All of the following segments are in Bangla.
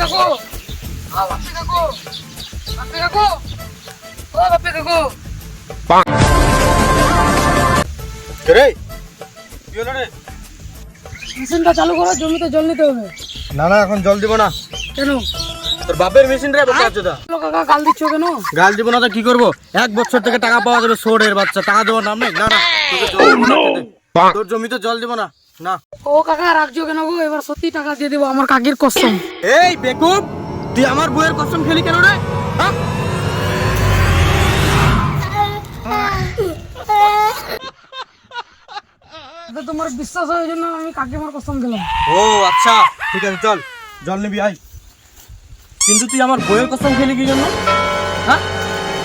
কাকু। বাপি কাকু। বাপি কাকু। ও বাপি কাকু। রে? কি হলো রে? মেশিনটা চালু করো জমিতে জল নিতে হবে। না না এখন জল দিব না। কেন? তোর বাপের মেশিন রে বোকা চোদা কাকা গাল দিচ্ছ কেন? গাল দিব না তো কি করব? এক বছর থেকে টাকা পাওয়া যাবে সোরের বাচ্চা। টাকা দেওয়ার নাম নেই? না না তোর জমিতে জল দিব না। না। ও কাকা রাখছো কেন গো? এবার সত্যি টাকা দিয়ে দেবো আমার কাকির কসম। এই বেকুব তুই আমার বইয়ের কসম খেলি কেন রে? তোমার বিশ্বাস হয় জন্য আমি কাকিমার কসম দিলাম ও আচ্ছা ঠিক আছে চল। জল নিবি আই কিন্তু তুই আমার বইয়ের কসম খেলি কি জন্য?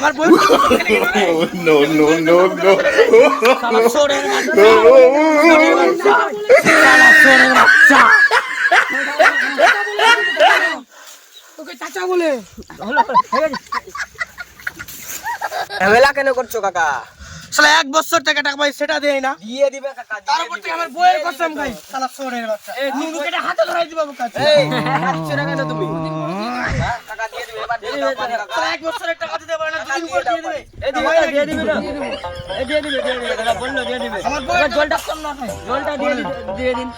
আমার বাচ্চা, শালা চোরের বাচ্চা। তোকে চাচা বলে। ঝামেলা কেন করছ কাকা? শালা এক বছর থেকে টাকা পাই সেটা দেয় না। দিয়ে দিবে কাকা তার উপর থেকে আমার বইয়ের কসম খাই শালা বাচ্চা। নুনু কেটে হাতে ধরাই দিব কাছে এই না কেন তুমি। এক বছরের টাকা দিতে পারে না দুদিন পর দিয়ে দেবে। এই দিবে না, দিয়ে দিবে। না দিয়ে দিবে দিয়ে দিবে দাদা বলল দিয়ে দিবে। জলটা কম না জলটা দিয়ে দিয়ে দিন।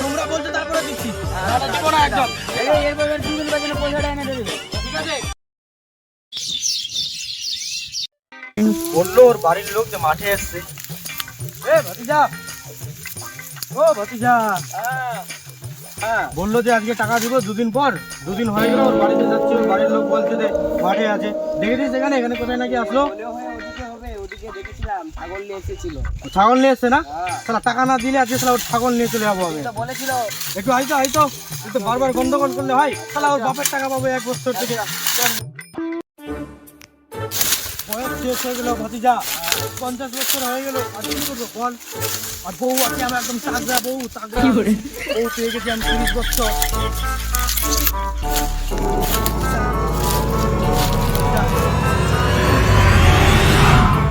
তোমরা বলছো তারপরে দিচ্ছি। দিব না একদম। এরপর তিন বাজে পয়সাটা এনে দিয়ে ঠিক আছে। বলল ওর বাড়ির লোক যে মাঠে এসছে। এ ভাতিজা। ও ভাতিজা। হ্যাঁ। বলল যে আজকে টাকা দিব দুদিন পর। দুদিন হয়ে গেল ওর বাড়িতে যাচ্ছি মাঠে আছে। দেখেছিস এখানে? এখানে কোথায় নাকি আসলো? ছাগল নিয়ে এসছে না? তাহলে টাকা না দিলে আজকে সালা ওর ছাগল নিয়ে চলে যাব আমি। বলেছিল একটু হয়তো হয়তো তো। বারবার গন্ডগোল করলে হয়। তাহলে ওর বাপের টাকা পাবো এক বছর থেকে। বয়স শেষ হয়ে গেল ভাতিজা। পঞ্চাশ বছর হয়ে গেল। আর কি করব বল? আর বউ আছে আমার একদম তাগড়া বউ তাগড়া বউ পেয়ে গেছি আমি তিরিশ বছর।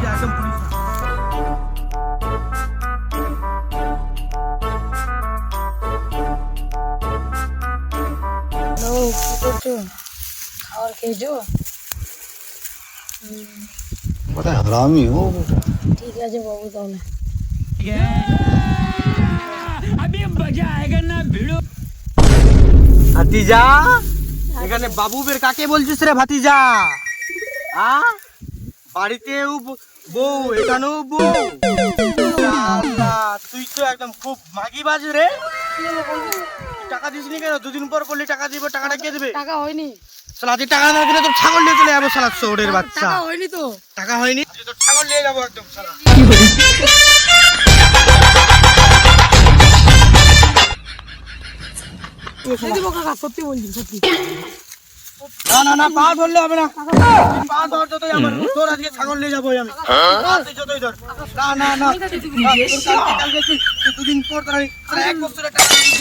একদম পুলিশ হ্যালো কি করছো খাবার খেয়েছো बड़ा हरामी हो ঠিক আছে বাবু তাহলে ভাতিজা এখানে বাবু বের কাকে বলছিস রে ভাতিজা আ বাড়িতেও বউ এখানেও বউ। তুই তো একদম খুব মাগি বাজ রে। টাকা দিসনি কেন? দুদিন পর বললি টাকা দিব টাকাটা কে দেবে? টাকা হয়নি। শালা আজকে টাকা না দিলে তোর ছাগল নিয়ে চলে যাব শালা চোরের বাচ্চা। টাকা হয়নি তো। টাকা হয়নি? তোর ছাগল নিয়ে যাব একদম শালা। সত্যি বলছি সত্যি। না না না পা ধরলে হবে না পা ধর যতই আমার তোর আজকে ছাগল নিয়ে যাব আমি যতই ধর না না না দুদিন পর তোর আমি- এক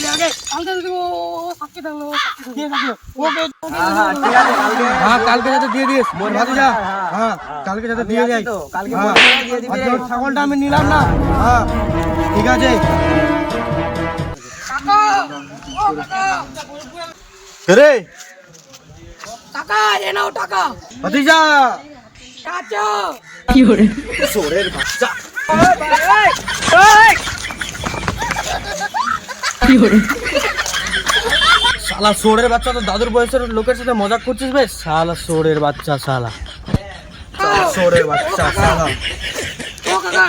আগে হ্যাঁ কালকে হ্যাঁ যাতে দিয়ে দিস ভাতিজা হ্যাঁ কালকে যাতে দিয়ে যাই হ্যাঁ। ছাগলটা আমি নিলাম না হ্যাঁ ঠিক আছে ও কাকা এ নাও টাকা। ভাতিজা! চাচা চোরের বাচ্চা। শালা সোরের বাচ্চা তো দাদুর বয়সের লোকের সাথে মজা করছিস বেশ? শালা সোরের বাচ্চা শালা। সোরের বাচ্চা শালা। ও কাকা।